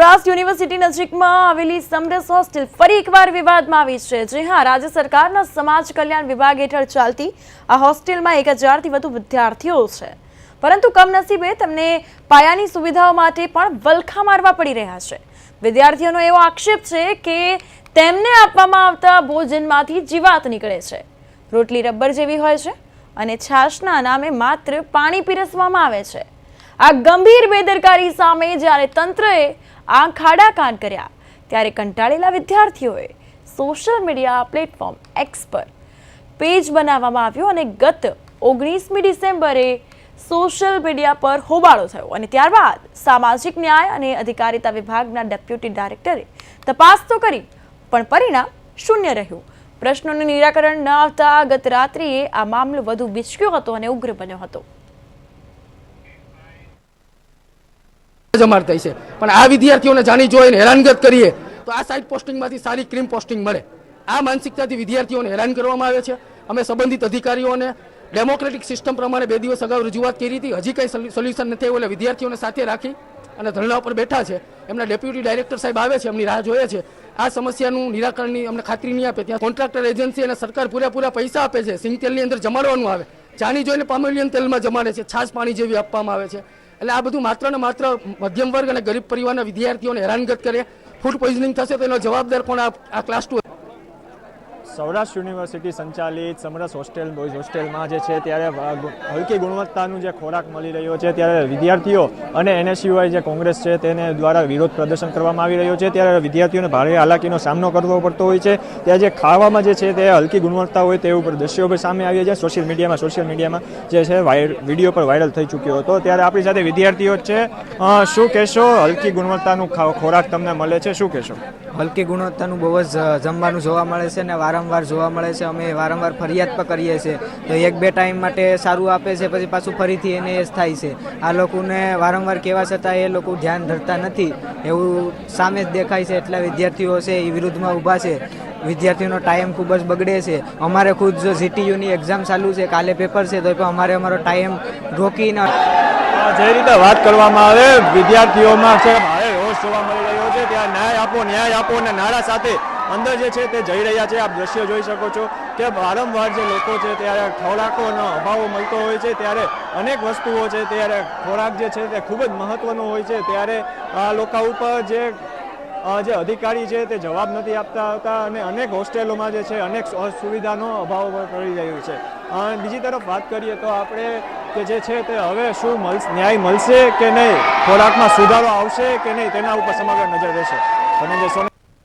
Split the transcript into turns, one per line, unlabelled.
Saurashtra university નજીકમાં આવેલી સમરસ hostel ફરી એકવાર વિવાદમાં આવી છે. જે હા, રાજ્ય સરકારના સમાજ કલ્યાણ વિભાગ હેઠળ ચાલતી આ હોસ્ટેલમાં એક હજારથી વધુ વિદ્યાર્થીઓ છે. પરંતુ કમનસીબે તેમને પાયાની સુવિધાઓ માટે પણ વલખા મારવા પડી રહ્યા છે. વિદ્યાર્થીઓનો એવો આક્ષેપ છે કે તેમને આપવામાં આવતા ભોજનમાંથી જીવાત નીકળે છે. રોટલી રબર જેવી હોય છે અને છાશના નામે માત્ર પાણી પીરસવામાં આવે છે. આ ગંભીર બેદરકારી સામે જ્યારે તંત્રએ આંખ ખાડા કાન કર્યા, ત્યારે કંટાળેલા વિદ્યાર્થીઓએ સોશિયલ મીડિયા પ્લેટફોર્મ એક્સ પર પેજ બનાવવામાં આવ્યો અને ગત ઓગણીસમી ડિસેમ્બરે સોશિયલ મીડિયા પર હોબાળો થયો અને ત્યારબાદ સામાજિક ન્યાય અને અધિકારિતા વિભાગના ડેપ્યુટી ડાયરેક્ટરે તપાસ તો કરી, પણ પરિણામ શૂન્ય રહ્યું. પ્રશ્નોનું નિરાકરણ ન આવતા ગત રાત્રિએ આ મામલો વધુ વિચક્યો હતો અને ઉગ્ર બન્યો હતો.
જ થઈ છે. પણ આ વિદ્યાર્થીઓને જાણી જોઈને હેરાનગત કરીએ, તો આ સાઇડ પોસ્ટિંગમાંથી સારી ક્રીમ પોસ્ટિંગ મળે. આ માનસિકતાથી વિદ્યાર્થીઓને હેરાન કરવામાં આવે છે. અમે સંબંધિત અધિકારીઓને ડેમોક્રેટિક સિસ્ટમ પ્રમાણે બે દિવસ અગાઉ રજૂઆત કરી હતી. હજી કંઈ સોલ્યુશન નથી આવ્યું એટલે વિદ્યાર્થીઓને સાથે રાખી અને ધરણા ઉપર બેઠા છે. એમના ડેપ્યુટી ડાયરેક્ટર સાહેબ આવે છે, એમની રાહ જોઈએ છે. આ સમસ્યાનું નિરાકરણની અમને ખાતરી નહીં આપે. ત્યાં કોન્ટ્રાક્ટર એજન્સી અને સરકાર પૂરેપૂરા પૈસા આપે છે. સિંગ તેલની અંદર જમાડવાનું આવે. જાણી જોઈને પામેલિયન તેલમાં જમાડે છે. છાશ પાણી જેવી આપવામાં આવે છે. એટલે આ બધું માત્ર ને માત્ર મધ્યમ વર્ગ અને ગરીબ પરિવારના વિદ્યાર્થીઓને હેરાનગત કરે. ફૂડ પોઈઝનિંગ થશે તો એનો જવાબદાર આ આ ક્લાસ ટુ
સૌરાષ્ટ્ર યુનિવર્સિટી સંચાલિત સમરસ હોસ્ટેલ, બોયઝ હોસ્ટેલમાં જે છે ત્યારે હલકી ગુણવત્તાનું જે ખોરાક મળી રહ્યો છે, ત્યારે વિદ્યાર્થીઓ અને એનએસયુઆઈ જે કોંગ્રેસ છે તેને દ્વારા વિરોધ પ્રદર્શન કરવામાં આવી રહ્યો છે. ત્યારે વિદ્યાર્થીઓને ભારે હાલાકીનો સામનો કરવો પડતો હોય છે. ત્યાં જે ખાવામાં જે છે તે હલકી ગુણવત્તા હોય તે ઉપર દ્રશ્યો સામે આવી છે. સોશિયલ મીડિયામાં સોશિયલ મીડિયામાં જે છે વીડિયો પર વાયરલ થઈ ચૂક્યો હતો. ત્યારે આપણી સાથે વિદ્યાર્થીઓ છે. શું કહેશો? હલકી ગુણવત્તાનું ખોરાક તમને મળે છે. શું કહેશો?
હલકી ગુણવત્તાનું બહુ જ જમવાનું જોવા મળે છે ને વારંવાર જોવા મળે છે, અમે વારંવાર ફરિયાદ પણ કરીએ છીએ. તો એક બે ટાઈમ માટે સારું આપે છે, પછી પાછું ફરીથી એને એ થાય છે. આ લોકોને વારંવાર કહેવા છતાં એ લોકો ધ્યાન ધરતા નથી. એવું સામે જ દેખાય છે, એટલા વિદ્યાર્થીઓ છે, એ વિરુદ્ધમાં ઊભા છે. વિદ્યાર્થીઓનો ટાઈમ ખૂબ જ બગડે છે. અમારે ખુદ જો જીટીયુની એક્ઝામ ચાલુ છે, કાલે પેપર છે, તો અમારે અમારો ટાઈમ રોકીને
જે રીતે વાત કરવામાં આવે, વિદ્યાર્થીઓમાં છે, ભારે રોષ જોવા મળી રહ્યો છે. ત્યાં ન્યાય આપો ન્યાય આપો અને નારા સાથે અંદર જે છે તે જઈ રહ્યા છે. આપ દ્રશ્ય જોઈ શકો છો કે વારંવાર જે લોકો છે ત્યારે ખોરાકોનો અભાવ મળતો હોય છે. ત્યારે અનેક વસ્તુઓ છે. ત્યારે ખોરાક જે છે તે ખૂબ જ મહત્વનો હોય છે. ત્યારે આ લોકો ઉપર જે જે અધિકારી છે તે જવાબ નથી આપતા હતા અને અનેક હોસ્ટેલોમાં જે છે અનેક સુવિધાનો અભાવ પડી રહ્યો છે. બીજી તરફ વાત કરીએ તો આપણે કે જે છે તે હવે શું ન્યાય મળશે કે નહીં? ખોરાકમાં સુધારો આવશે કે નહીં? તેના ઉપર સમગ્ર નજર રહેશે. અને સોની